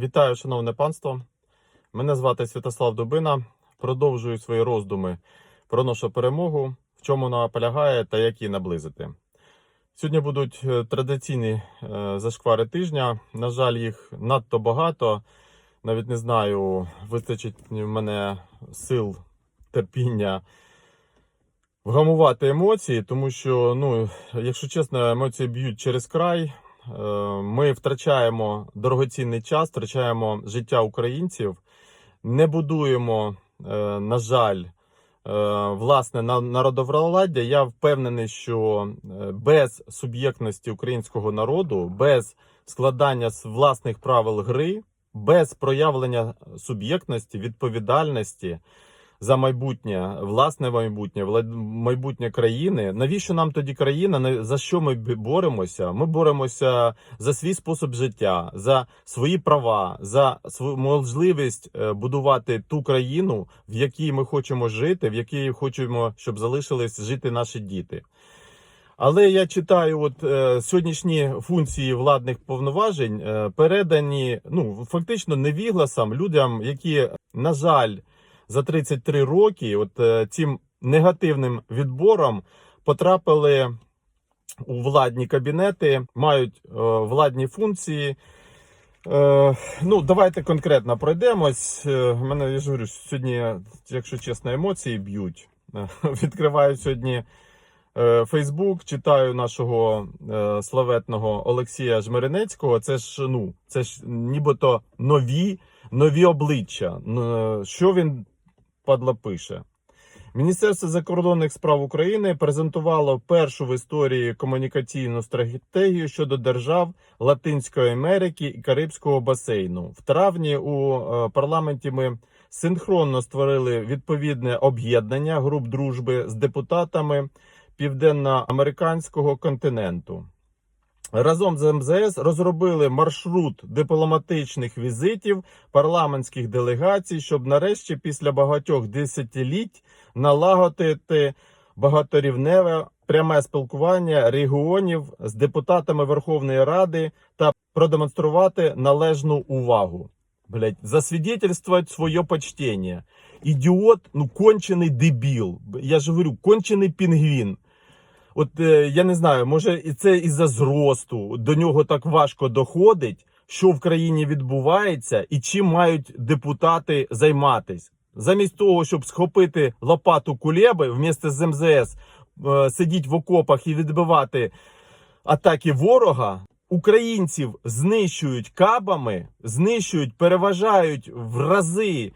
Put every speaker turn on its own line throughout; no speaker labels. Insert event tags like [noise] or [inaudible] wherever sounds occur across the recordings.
Вітаю, шановне панство. Мене звати Святослав Дубина. Продовжую свої роздуми про нашу перемогу, в чому вона полягає та як її наблизити. Сьогодні будуть е, традиційні е, зашквари тижня. На жаль, їх надто багато. Навіть не знаю, вистачить в мене сил, терпіння вгамувати емоції, тому що, ну, якщо чесно, емоції б'ють через край. Е, Ми втрачаємо дорогоцінний час, втрачаємо життя українців, не будуємо, е, на жаль, е, власне народовладдя. Я впевнений, що без суб'єктності українського народу, без складання власних правил гри, без проявлення суб'єктності, відповідальності за майбутнє, власне майбутнє, майбутнє країни. Навіщо нам тоді країна? На- За що ми боремося? Ми боремося за свій спосіб життя, за свої права, за свою можливість е, будувати ту країну, в якій ми хочемо жити, в якій хочемо, щоб залишились жити наші діти. Але я читаю, от е, сьогоднішні функції владних повноважень е, передані ну фактично невігласам, людям, які, на жаль, за 33 роки, от е, цим негативним відбором потрапили у владні кабінети, мають е, владні функції. Е, ну, давайте конкретно пройдемось. Мене я ж говорю, сьогодні, якщо чесно, емоції б'ють. [laughs] Відкриваю сьогодні Фейсбук, читаю нашого славетного Олексія Жмеренецького. Це ж ну, це ж нібито нові, нові обличчя. Що він падла пише? Міністерство закордонних справ України презентувало першу в історії комунікаційну стратегію щодо держав Латинської Америки і Карибського басейну. В травні у е, парламенті ми синхронно створили відповідне об'єднання груп дружби з депутатами південноамериканського континенту. Разом з МЗС розробили маршрут дипломатичних візитів парламентських делегацій, щоб нарешті після багатьох десятиліть налагодити багаторівневе пряме спілкування регіонів з депутатами Верховної Ради та продемонструвати належну увагу. Блять, засвідетельствовать своє почтення. Ідіот, ну кончений дебіл. Я ж говорю, кончений пінгвін. От е, я не знаю, може і це із-за зросту до нього так важко доходить, що в країні відбувається і чим мають депутати займатись. Замість того, щоб схопити лопату кулеби вмісто з МЗС, е, сидіть в окопах і відбивати атаки ворога. Українців знищують кабами, знищують, переважають в рази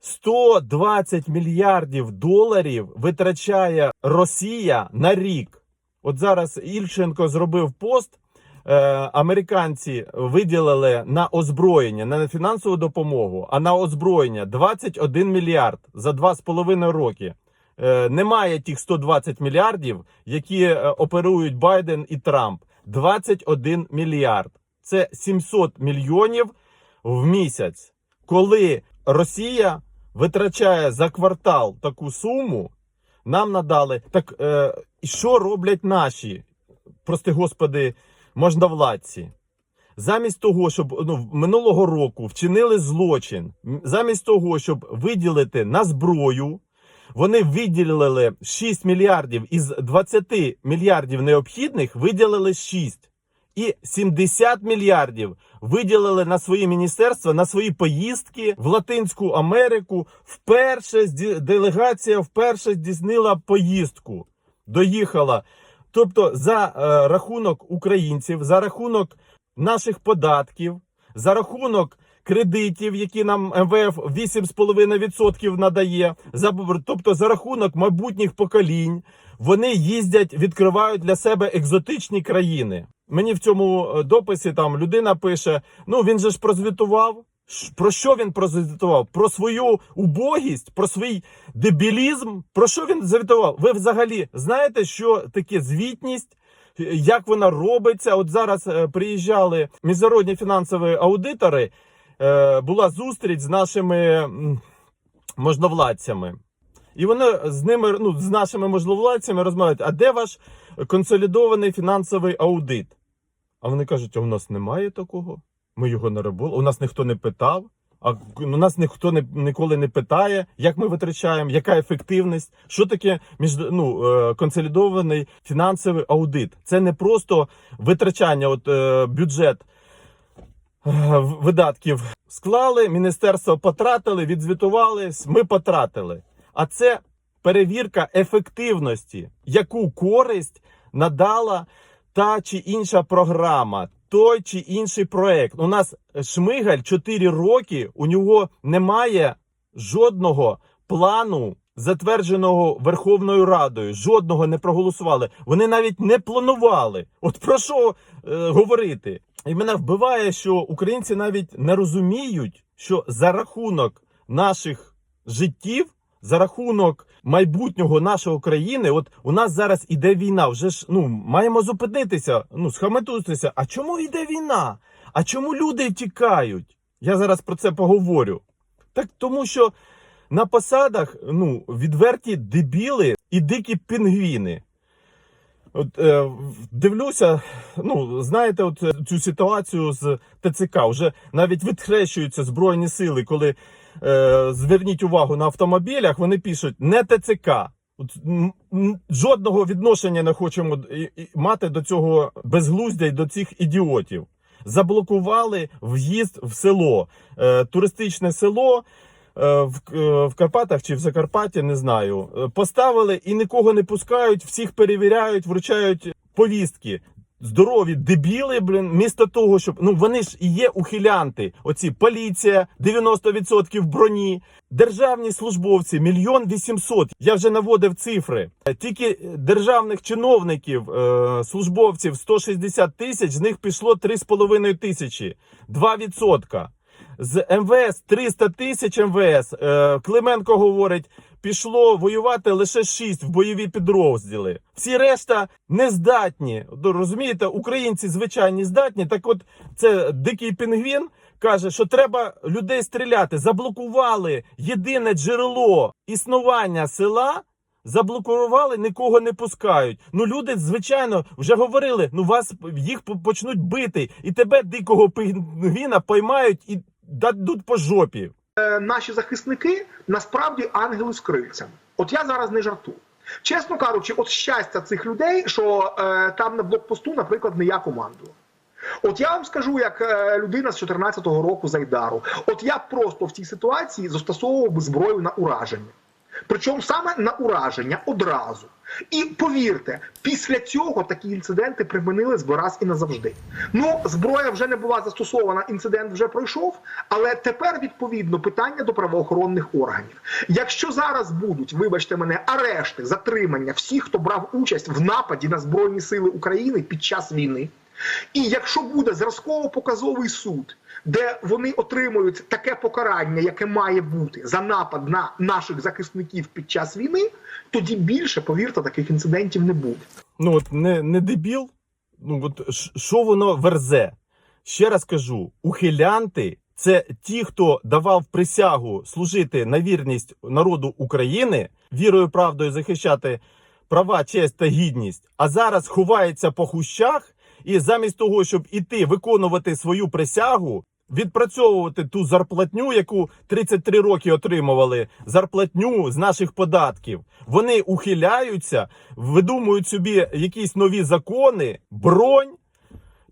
120 мільярдів доларів витрачає Росія на рік. От зараз Ільченко зробив пост. Е, американці виділили на озброєння, не на фінансову допомогу, а на озброєння 21 мільярд за 2,5 роки. Е, немає тих 120 мільярдів, які е, оперують Байден і Трамп. 21 мільярд. Це 700 мільйонів в місяць. Коли Росія витрачає за квартал таку суму, нам надали. Так е, що роблять наші, прости господи, можновладці? Замість того, щоб ну, минулого року вчинили злочин, замість того, щоб виділити на зброю, вони виділили 6 мільярдів із 20 мільярдів необхідних, виділили 6. І 70 мільярдів виділили на свої міністерства, на свої поїздки в Латинську Америку. Вперше делегація вперше здійснила поїздку. Доїхала. Тобто, за е, рахунок українців, за рахунок наших податків, за рахунок кредитів, які нам МВФ 8,5% надає, за, тобто за рахунок майбутніх поколінь, вони їздять, відкривають для себе екзотичні країни. Мені в цьому е, дописі там людина пише: ну він же ж прозвітував. Про що він прозвітував? Про свою убогість, про свій дебілізм. Про що він звітував? Ви взагалі знаєте, що таке звітність? Е, Як вона робиться? От зараз е, приїжджали міжнародні фінансові аудитори. Була зустріч з нашими можновладцями. І вони з ними, ну, з нашими можновладцями розмовляють, а де ваш консолідований фінансовий аудит? А вони кажуть, а в нас немає такого. Ми його не робили. У нас ніхто не питав. А у нас ніхто не, ніколи не питає, як ми витрачаємо, яка ефективність, що таке між, ну, е, консолідований фінансовий аудит. Це не просто витрачання, от е, бюджет е, видатків склали, міністерство потратили, відзвітувались, ми потратили. А це перевірка ефективності, яку користь надала та чи інша програма, той чи інший проект. У нас Шмигаль 4 роки, у нього немає жодного плану, затвердженого Верховною Радою. Жодного не проголосували. Вони навіть не планували. От про що е, говорити? І мене вбиває, що українці навіть не розуміють, що за рахунок наших життів, за рахунок майбутнього нашої країни, от у нас зараз іде війна. Вже ж ну маємо зупинитися, ну схаметутися. А чому йде війна? А чому люди тікають? Я зараз про це поговорю. Так тому що на посадах ну відверті дебіли і дикі пінгвіни. От е, дивлюся, ну знаєте, от е, цю ситуацію з ТЦК вже навіть відхрещуються збройні сили, коли е, зверніть увагу на автомобілях, вони пишуть не ТЦК. От, жодного відношення не хочемо мати до цього безглуздя і до цих ідіотів. Заблокували в'їзд в село, е, туристичне село. е, В, е, в Карпатах чи в Закарпатті, не знаю. Е, Поставили і нікого не пускають, всіх перевіряють, вручають повістки. Здорові дебіли, блін, місто того, щоб ну вони ж і є ухилянти. Оці поліція, 90% броні, державні службовці, мільйон вісімсот. Я вже наводив цифри. Тільки державних чиновників, е, службовців 160 тисяч, з них пішло 3,5 тисячі, 2%. З МВС 300 тисяч МВС. Е, Клименко говорить, пішло воювати лише 6 в бойові підрозділи. Всі решта не здатні. Розумієте, українці звичайні здатні. Так от це дикий пінгвін каже, що треба людей стріляти. Заблокували єдине джерело існування села. Заблокували, нікого не пускають. Ну люди, звичайно, вже говорили. Ну вас їх почнуть бити, і тебе дикого пінгвіна поймають і дадуть по жопі.
Е, наші захисники насправді ангели з крильцями. От я зараз не жартую. Чесно кажучи, от щастя цих людей, що е, там на блокпосту, наприклад, не я командую. От я вам скажу, як е, людина з 14-го року Зайдару, от я просто в цій ситуації застосовував би зброю на ураження. Причому саме на ураження одразу. І повірте, після цього такі інциденти припинили з раз і назавжди. Ну, зброя вже не була застосована, інцидент вже пройшов. Але тепер відповідно питання до правоохоронних органів. Якщо зараз будуть, вибачте мене, арешти, затримання всіх, хто брав участь в нападі на збройні сили України під час війни. І якщо буде зразково-показовий суд, де вони отримують таке покарання, яке має бути за напад на наших захисників під час війни, тоді більше, повірте, таких інцидентів не буде.
Ну от не, не дебіл. Ну от що воно верзе? Ще раз кажу: ухилянти це ті, хто давав присягу служити на вірність народу України, вірою, правдою захищати права, честь та гідність, а зараз ховається по хущах, і замість того, щоб іти виконувати свою присягу. Відпрацьовувати ту зарплатню, яку 33 роки отримували, зарплатню з наших податків. Вони ухиляються, видумують собі якісь нові закони, бронь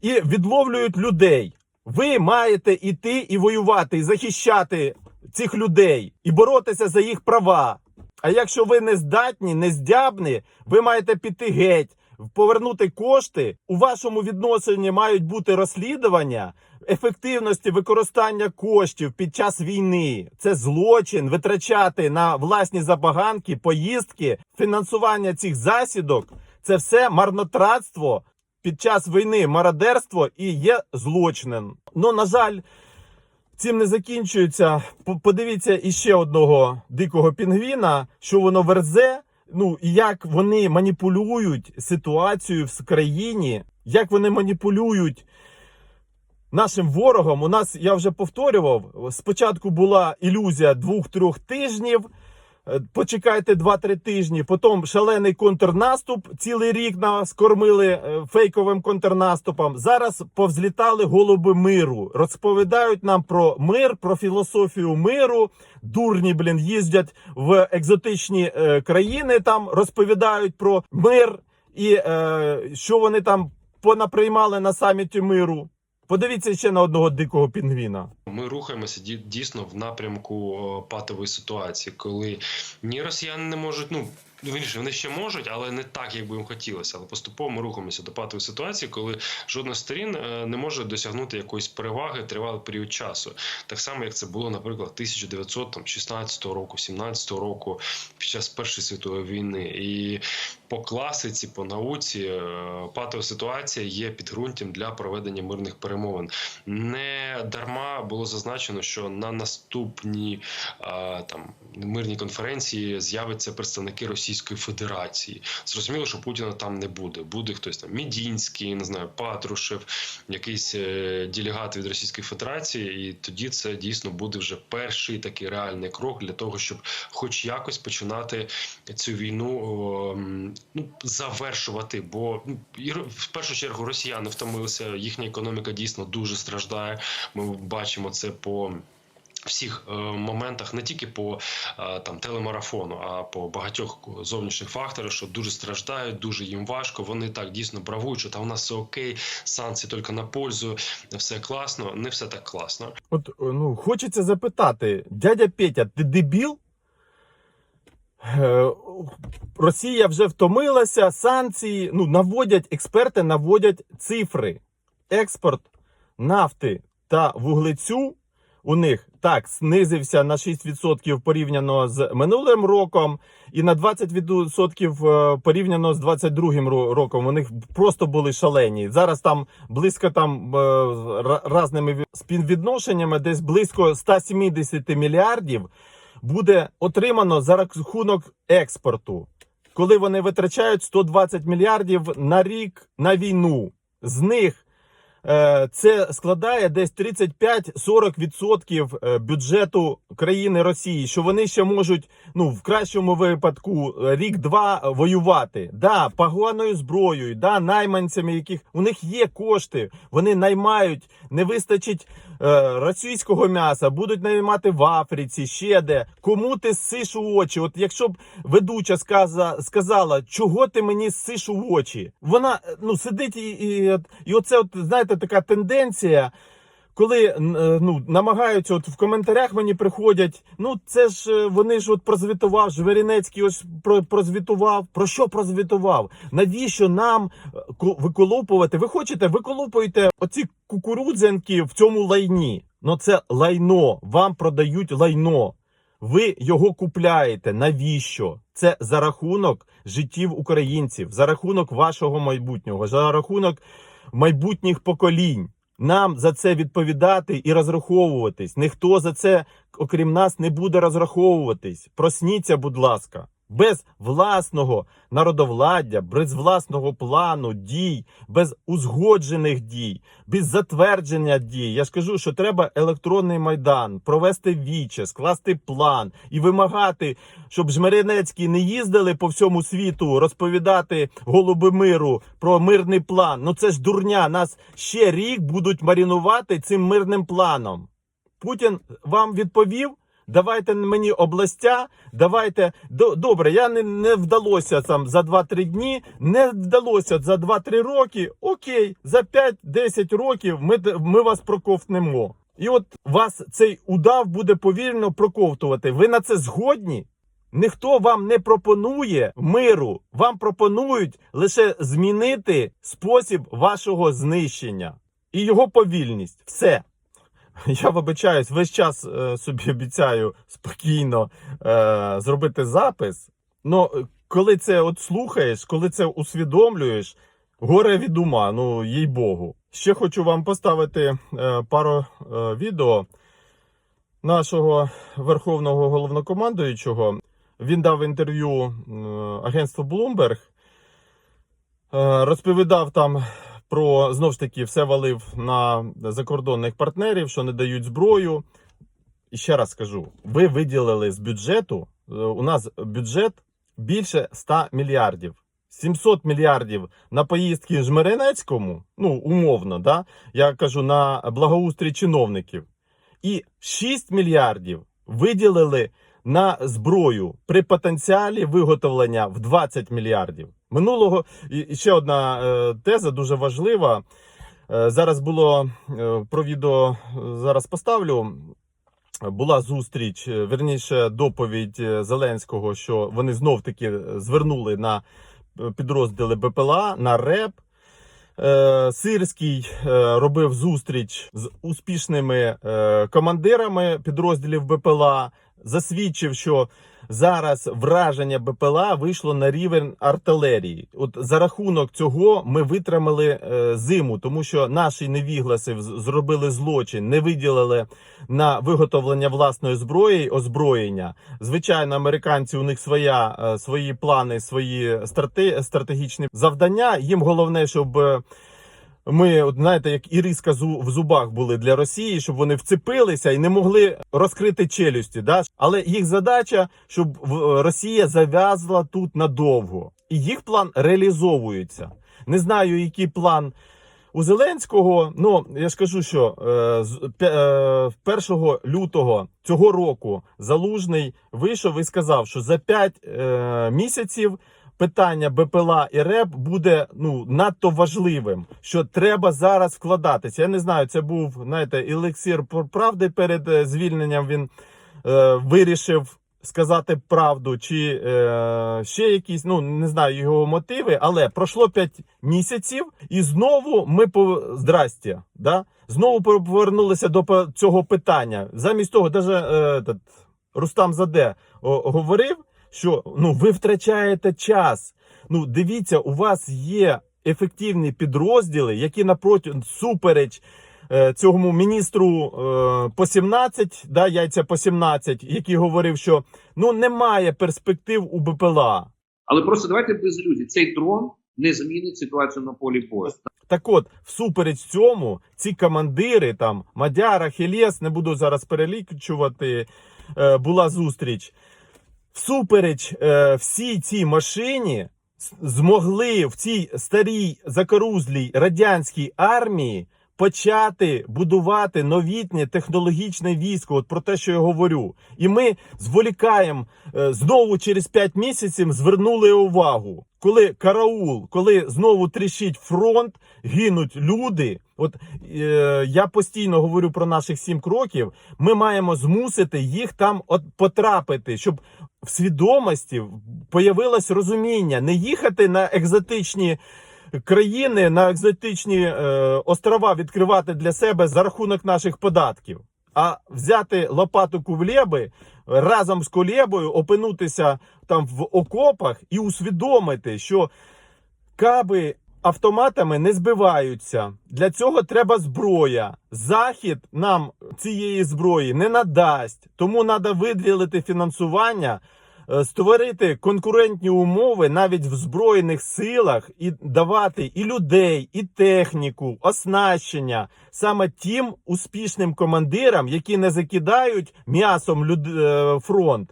і відловлюють людей. Ви маєте іти і воювати, і захищати цих людей, і боротися за їх права. А якщо ви не здатні, не здябні, ви маєте піти геть, повернути кошти. У вашому відношенні мають бути розслідування ефективності використання коштів під час війни. Це злочин витрачати на власні забаганки, поїздки, фінансування цих засідок. Це все марнотратство під час війни, мародерство і є злочином. Ну, на жаль, цим не закінчується. Подивіться іще одного дикого пінгвіна, що воно верзе. Ну і як вони маніпулюють ситуацію в країні, як вони маніпулюють нашим ворогом. У нас я вже повторював. Спочатку була ілюзія двох-трьох тижнів. Е, Почекайте 2-3 тижні, потім шалений контрнаступ. Цілий рік нас кормили е, фейковим контрнаступом. Зараз повзлітали голуби миру. Розповідають нам про мир, про філософію миру. Дурні, блін, їздять в екзотичні е, країни. Там розповідають про мир і е, що вони там понаприймали на саміті миру. Подивіться ще на одного дикого пінгвіна.
Ми рухаємося ді- дійсно в напрямку патової ситуації, коли ні росіяни не можуть, ну ну, вірніше, вони ще можуть, але не так, як би їм хотілося. Але поступово ми рухаємося до патової ситуації, коли жодна з сторін е, не може досягнути якоїсь переваги тривалий період часу. Так само, як це було, наприклад, 1916 року, 17 року, під час Першої світової війни. І по класиці, по науці, е, патова ситуація є підґрунтям для проведення мирних перемовин. Не дарма було зазначено, що на наступній а, там мирній конференції з'являться представники Російської Федерації. Зрозуміло, що Путіна там не буде. Буде хтось там Мідінський, не знаю, Патрушев, якийсь е, делегат від Російської Федерації, і тоді це дійсно буде вже перший такий реальний крок для того, щоб, хоч якось, починати цю війну ну, завершувати. Бо ну, і в першу чергу росіяни втомилися, їхня економіка дійсно дуже страждає. Ми бачимо це по. Всіх е, моментах не тільки по е, там телемарафону, а по багатьох зовнішніх факторах, що дуже страждають, дуже їм важко. Вони так дійсно бравують, що там у нас все окей, санкції тільки на пользу, все класно. Не все так класно.
От ну хочеться запитати, дядя Петя, ти дебіл? Е, Росія вже втомилася, санкції. Ну, наводять експерти, наводять цифри. Експорт нафти та вуглецю у них так знизився на 6% порівняно з минулим роком, і на 20% е, порівняно з 22 ро- роком. У них просто були шалені. Зараз там близько там е, разними співвідношеннями, десь близько 170 мільярдів буде отримано за рахунок експорту, коли вони витрачають 120 мільярдів на рік на війну. З них е, це складає десь 35-40% е, бюджету країни Росії, що вони ще можуть, ну в кращому випадку, е, рік-два воювати. Да, поганою зброєю, да, найманцями, яких у них є кошти, вони наймають, не вистачить російського м'яса, будуть наймати в Африці, ще де. Кому ти сиш у очі? От якщо б ведуча сказа, сказала, чого ти мені сиш у очі, вона е, ну сидить і, і, і оце, от, знаєте, така тенденція. Коли е, ну намагаються, от в коментарях мені приходять. Ну це ж е, вони ж от прозвітував. Жверінецький ось про прозвітував. Про що прозвітував? Навіщо нам е, ко- виколупувати? Ви хочете, виколупуєте оці кукурудзянки в цьому лайні. Ну це лайно. Вам продають лайно. Ви його купляєте. Навіщо? Це за рахунок життів українців, за рахунок вашого майбутнього, за рахунок майбутніх поколінь. Нам за це відповідати і розраховуватись. Ніхто за це, окрім нас, не буде розраховуватись. Просніться, будь ласка, без власного народовладдя, без власного плану дій, без узгоджених дій, без затвердження дій. Я ж кажу, що треба електронний майдан, провести віче, скласти план і вимагати, щоб Жмеренецькі не їздили по всьому світу розповідати голуби миру про мирний план. Ну це ж дурня. Нас ще рік будуть марінувати цим мирним планом. Путін вам відповів. Давайте мені областя, давайте добре. Я не, не вдалося там за 2-3 дні, не вдалося за 2-3 роки. Окей, за 5-10 років ми, ми вас проковтнемо. І от вас цей удав буде повільно проковтувати. Ви на це згодні? Ніхто вам не пропонує миру. Вам пропонують лише змінити спосіб вашого знищення і його повільність. Все. [laughs] Я вибачаюсь, весь час е, собі обіцяю спокійно е, зробити запис. Ну, коли це от слухаєш, коли це усвідомлюєш, горе від ума, ну їй Богу. Ще хочу вам поставити пару відео нашого верховного головнокомандуючого. Він дав інтерв'ю агентству Bloomberg, розповідав там про знов ж таки все валив на закордонних партнерів, що не дають зброю. І ще раз скажу: ви виділили з бюджету е, у нас бюджет більше 100 мільярдів. 700 мільярдів на поїздки Жмеренецькому, ну умовно, да? я кажу на благоустрій чиновників, і 6 мільярдів виділили на зброю при потенціалі виготовлення в 20 мільярдів. Минулого і ще одна е, теза дуже важлива. Е, зараз було е, про відео зараз поставлю. Була зустріч, верніше доповідь Зеленського, що вони знов таки звернули на підрозділи БПЛА, на РЕП. Сирський робив зустріч з успішними командирами підрозділів БПЛА, засвідчив, що зараз враження БПЛА вийшло на рівень артилерії. От за рахунок цього ми витримали е, зиму, тому що наші невігласи зробили злочин, не виділили на виготовлення власної зброї озброєння. Звичайно, американці у них своя е, свої плани, свої страте, стратегічні завдання. Їм головне, щоб. Ми, от знаєте, як іриска в зубах були для Росії, щоб вони вцепилися і не могли розкрити челюсті. Да? Але їх задача, щоб Росія зав'язла тут надовго. І їх план реалізовується. Не знаю, який план у Зеленського. Ну я ж кажу, що е, з- е, 1 лютого цього року Залужний вийшов і сказав, що за 5 е, місяців питання БПЛА і РЕП буде ну надто важливим, що треба зараз вкладатися. Я не знаю, це був знаєте, елексір правди перед е, звільненням. Він е, вирішив сказати правду, чи е, ще якісь, ну не знаю його мотиви, але пройшло 5 місяців, і знову ми по здрастя, да? знову повернулися до цього питання. Замість того, даже е, Рустам Заде о, говорив, що ну ви втрачаєте час. Ну, дивіться, у вас є ефективні підрозділи, які напроти супереч е, цьому міністру е, по 17, да, яйця по 17, який говорив, що ну немає перспектив у БПЛА.
Але просто давайте без ілюзій. Цей дрон не змінить ситуацію на полі бою.
Так от, всупереч цьому, ці командири там Мадяра, Хелєс, не буду зараз перелічувати, е, була зустріч. Всупереч е, всій цій машині змогли в цій старій закорузлій радянській армії почати будувати новітнє технологічне військо. От про те, що я говорю. І ми зволікаємо е, знову через 5 місяців звернули увагу. Коли караул, коли знову тріщить фронт, гинуть люди. От е, я постійно говорю про наших сім кроків. Ми маємо змусити їх там от потрапити, щоб в свідомості появилось розуміння, не їхати на екзотичні країни, на екзотичні е, острова відкривати для себе за рахунок наших податків, а взяти лопату кувлеби разом з колєбою, опинутися там в окопах і усвідомити, що каби автоматами не збиваються. Для цього треба зброя. Захід нам цієї зброї не надасть. Тому треба виділити фінансування, е, створити конкурентні умови навіть в збройних силах і давати і людей, і техніку, оснащення саме тим успішним командирам, які не закидають м'ясом люд... е, фронт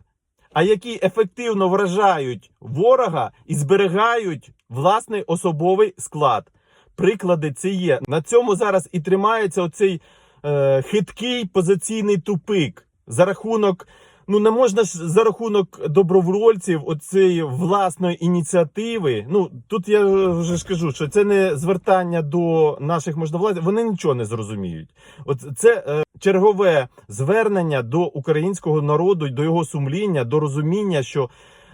а які ефективно вражають ворога і зберігають власний особовий склад. Приклади це є. На цьому зараз і тримається оцей е, хиткий позиційний тупик за рахунок. Ну не можна ж за рахунок добровольців оцієї власної ініціативи. Ну тут я вже ж кажу, що це не звертання до наших можновладців. Вони нічого не зрозуміють. От це е, чергове звернення до українського народу, до його сумління, до розуміння, що е,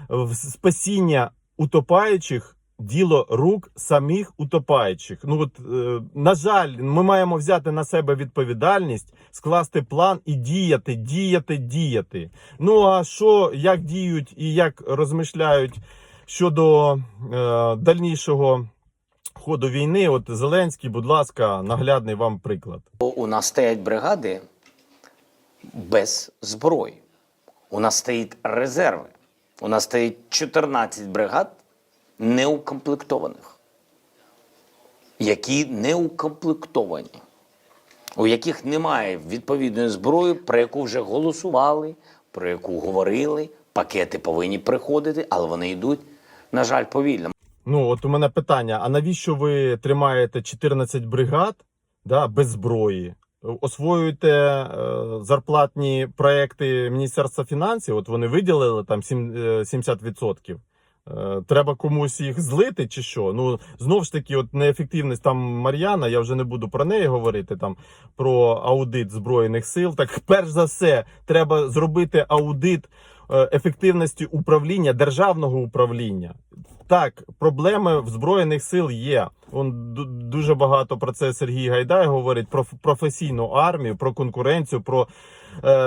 в спасіння утопаючих діло рук самих утопаючих. Ну от е, на жаль, ми маємо взяти на себе відповідальність, скласти план і діяти, діяти, діяти. Ну а що як діють і як розмишляють щодо е, дальнішого ходу війни? От Зеленський, будь ласка, наглядний вам приклад.
У нас стоять бригади без зброї. У нас стоять резерви. У нас стоїть 14 бригад неукомплектованих, які неукомплектовані, у яких немає відповідної зброї, про яку вже голосували, про яку говорили, Пакети повинні приходити, але вони йдуть, на жаль, повільно.
Ну, от у мене питання: а навіщо ви тримаєте 14 бригад да, без зброї? Освоюєте е, зарплатні проекти Міністерства фінансів? От вони виділили там сім- е, 70%. Е, Треба комусь їх злити чи що? Ну знов ж таки, от неефективність там Мар'яна, я вже не буду про неї говорити там про аудит збройних сил. Так, перш за все, треба зробити аудит е, ефективності управління державного управління. Так, проблеми в збройних сил є. Он дуже багато про це Сергій Гайдай говорить про професійну армію, про конкуренцію, про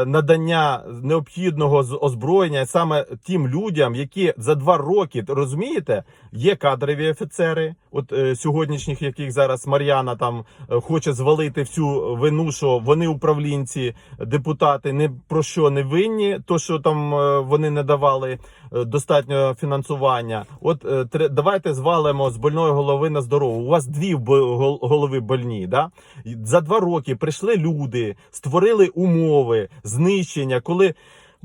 надання необхідного з- озброєння саме тим людям, які за два роки розумієте, є кадрові офіцери, от е, сьогоднішніх, яких зараз Мар'яна там е, хоче звалити всю вину, що вони управлінці, депутати не про що не винні, то що там е, вони не давали е, достатньо фінансування. От е, давайте звалимо з больної голови на здорову. У вас дві голови больні. Да? За два роки прийшли люди, створили умови знищення, коли.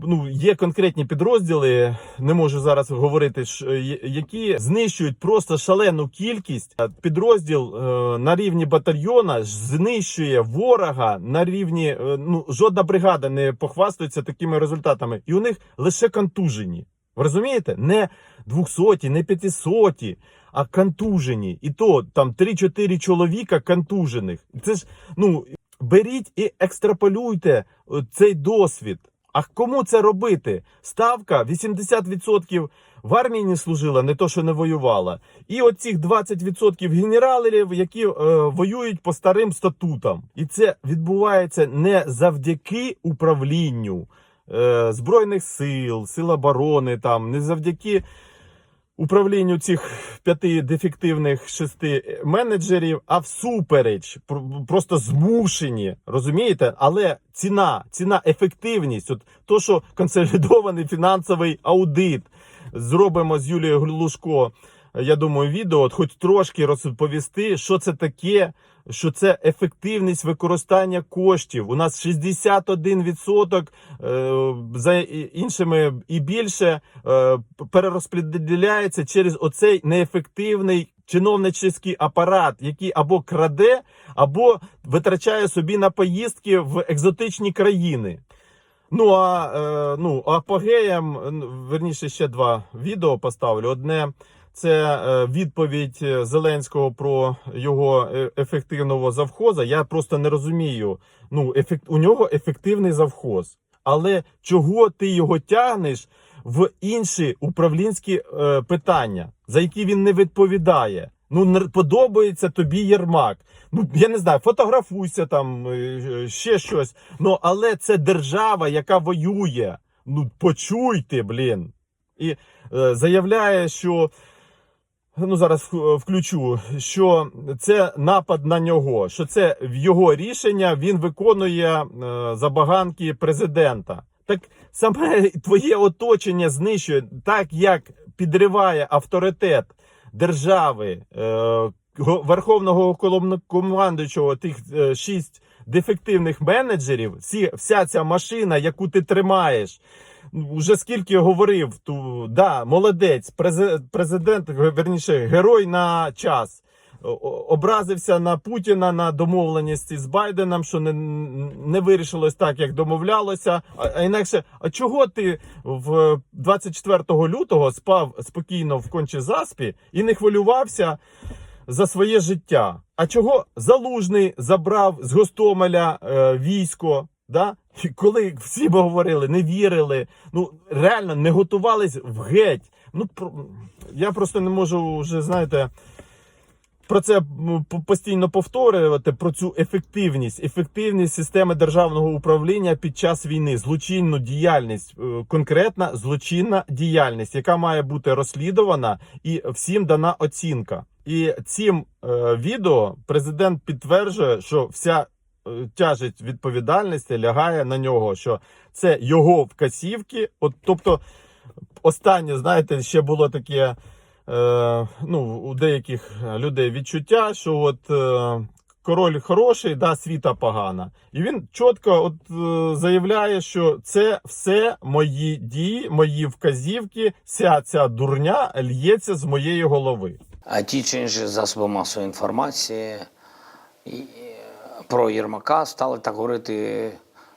Ну, є конкретні підрозділи, не можу зараз говорити, які знищують просто шалену кількість. Підрозділ е, на рівні батальйона знищує ворога на рівні. е, ну жодна бригада не похвастується такими результатами, і у них лише контужені. Ви розумієте? Не 200, не 500, а контужені. І то там 3-4 чоловіка контужених. Це ж ну беріть і екстраполюйте е, цей досвід. А кому це робити? Ставка 80% в армії не служила, не то що не воювала. І оцих 20% генералів, які е, воюють по старим статутам. І це відбувається не завдяки управлінню е, Збройних сил, сил оборони, там, не завдяки управлінню цих п'яти дефективних шести менеджерів, а всупереч, пр- просто змушені, розумієте? Але ціна, ціна, ефективність, от то, що консолідований фінансовий аудит зробимо з Юлією Глушко. Я думаю, відео, от хоч трошки розповісти, що це таке, що це ефективність використання коштів. У нас 61% е, за іншими і більше е, перерозподіляється через оцей неефективний чиновничий апарат, який або краде, або витрачає собі на поїздки в екзотичні країни. Ну а е, ну апогеєм, верніше ще два відео поставлю. Одне це е, відповідь е, Зеленського про його е, ефективного завхоза. Я просто не розумію. Ну, ефект, у нього ефективний завхоз. Але чого ти його тягнеш в інші управлінські е, питання, за які він не відповідає? Ну, не подобається тобі Єрмак. Ну, я не знаю, фотографуйся там, ще щось. Ну, але це держава, яка воює. Ну, почуйте, блін. І е, заявляє, що. Ну, зараз в- включу, що це напад на нього, що це в його рішення він виконує е, забаганки президента. Так саме твоє оточення знищує, так як підриває авторитет держави, е, верховного командуючого тих е, шість дефективних менеджерів, вся ця машина, яку ти тримаєш. Уже скільки говорив, ту, да, молодець, президент, верніше, герой на час. Образився на Путіна на домовленості з Байденом, що не, не вирішилось так, як домовлялося. А, інакше, а чого ти в 24 лютого спав спокійно в кончі заспі і не хвилювався за своє життя? А чого залужний забрав з Гостомеля е, військо? Да? І Коли всі говорили, не вірили, ну реально не готувались в геть. Ну про я просто не можу вже знаєте. Про це постійно повторювати про цю ефективність, ефективність системи державного управління під час війни, злочинну діяльність, е, конкретна злочинна діяльність, яка має бути розслідувана і всім дана оцінка. І цим е, відео президент підтверджує, що вся е, тяжесть відповідальності лягає на нього, що це його вказівки. От, тобто, останнє, знаєте, ще було таке. Е, ну, у деяких людей відчуття, що от е, король хороший, да, світа погана. І він чітко от, е, заявляє, що це все мої дії, мої вказівки, вся ця дурня л'ється з моєї голови.
А ті чи інші засоби масової інформації про Єрмака стали так говорити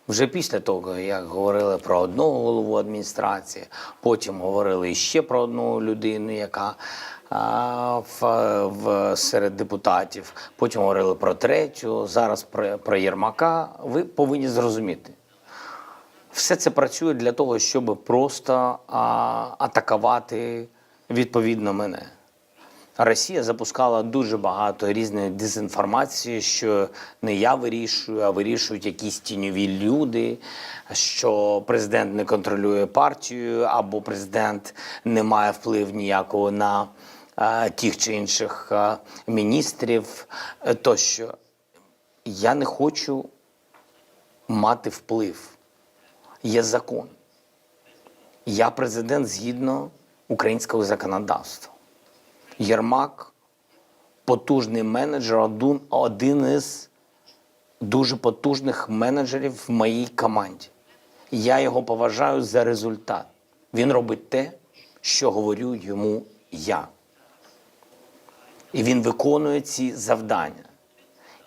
вже після того, як говорили про одного голову адміністрації, потім говорили ще про одну людину, яка в, в, серед депутатів, потім говорили про третю, зараз про, про Єрмака. Ви повинні зрозуміти. Все це працює для того, щоб просто а, атакувати відповідно мене. Росія запускала дуже багато різної дезінформації, що не я вирішую, а вирішують якісь тіньові люди, що президент не контролює партію, або президент не має впливу ніякого на е, тих чи інших е, міністрів. Тощо я не хочу мати вплив. Є закон. Я президент згідно українського законодавства. Єрмак потужний менеджер, один, один із дуже потужних менеджерів в моїй команді. Я його поважаю за результат. Він робить те, що говорю йому я. І він виконує ці завдання.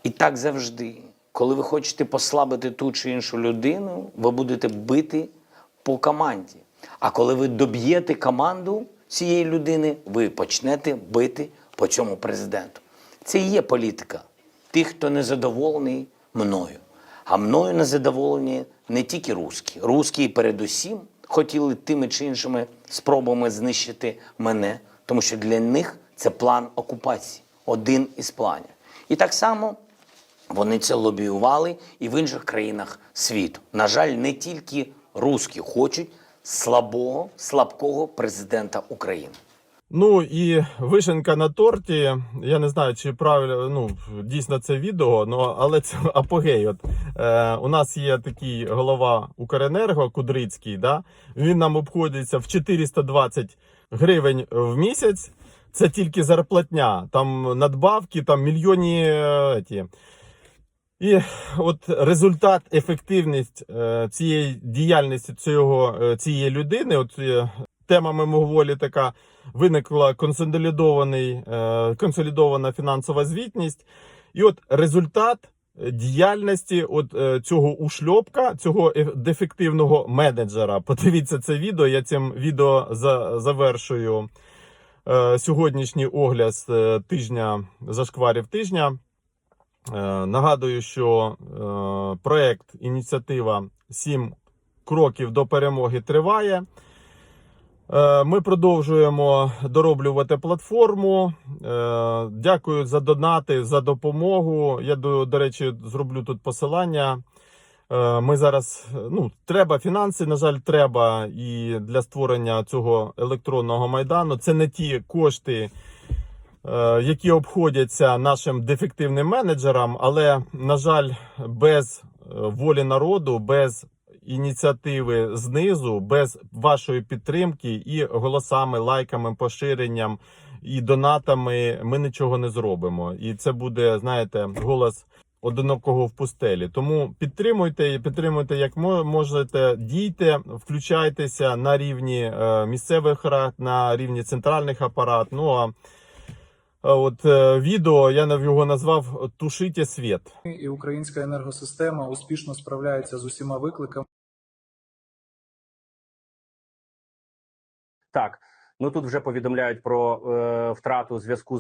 І так завжди, коли ви хочете послабити ту чи іншу людину, ви будете бити по команді. А коли ви доб'єте команду цієї людини, ви почнете бити по цьому президенту. Це і є політика тих, хто не задоволений мною. А мною не задоволені не тільки русські. Русські передусім хотіли тими чи іншими спробами знищити мене, тому що для них це план окупації, один із планів. І так само вони це лобіювали і в інших країнах світу. На жаль, не тільки русські хочуть слабого, слабкого президента України.
Ну і вишенка на торті. Я не знаю, чи правильно ну дійсно це відео, ну але це [laughs] апогей. От е, у нас є такий голова Укренерго Кудрицький. Да? Він нам обходиться в 420 гривень в місяць. Це тільки зарплатня, там надбавки, там мільйонні е, ті. І от результат, ефективність е, цієї діяльності цього, е, цієї людини, от е, тема мимоволі така виникла консолідований, консолідована фінансова звітність. І от результат діяльності от цього ушльопка, цього дефективного менеджера. Подивіться це відео. Я цим відео за, завершую сьогоднішній огляд тижня зашкварів тижня. Е, Нагадую, що е, проект ініціатива «7 кроків до перемоги триває. Е, Ми продовжуємо дороблювати платформу. Дякую за донати, за допомогу. Я до, речі, зроблю тут посилання. Ми зараз ну треба фінанси. На жаль, треба і для створення цього електронного майдану. Це не ті кошти, які обходяться нашим дефективним менеджерам, але на жаль, без е, волі народу, без ініціативи знизу, без вашої підтримки і голосами, лайками, поширенням і донатами ми нічого не зробимо. І це буде, знаєте, голос одинокого в пустелі. Тому підтримуйте, і підтримуйте як мо- можете, дійте, включайтеся на рівні е, місцевих рад, на рівні центральних апарат. Ну а от е, відео я його назвав Тушите світ.
і українська енергосистема успішно справляється з усіма викликами.
Так, ну тут вже повідомляють про е, втрату зв'язку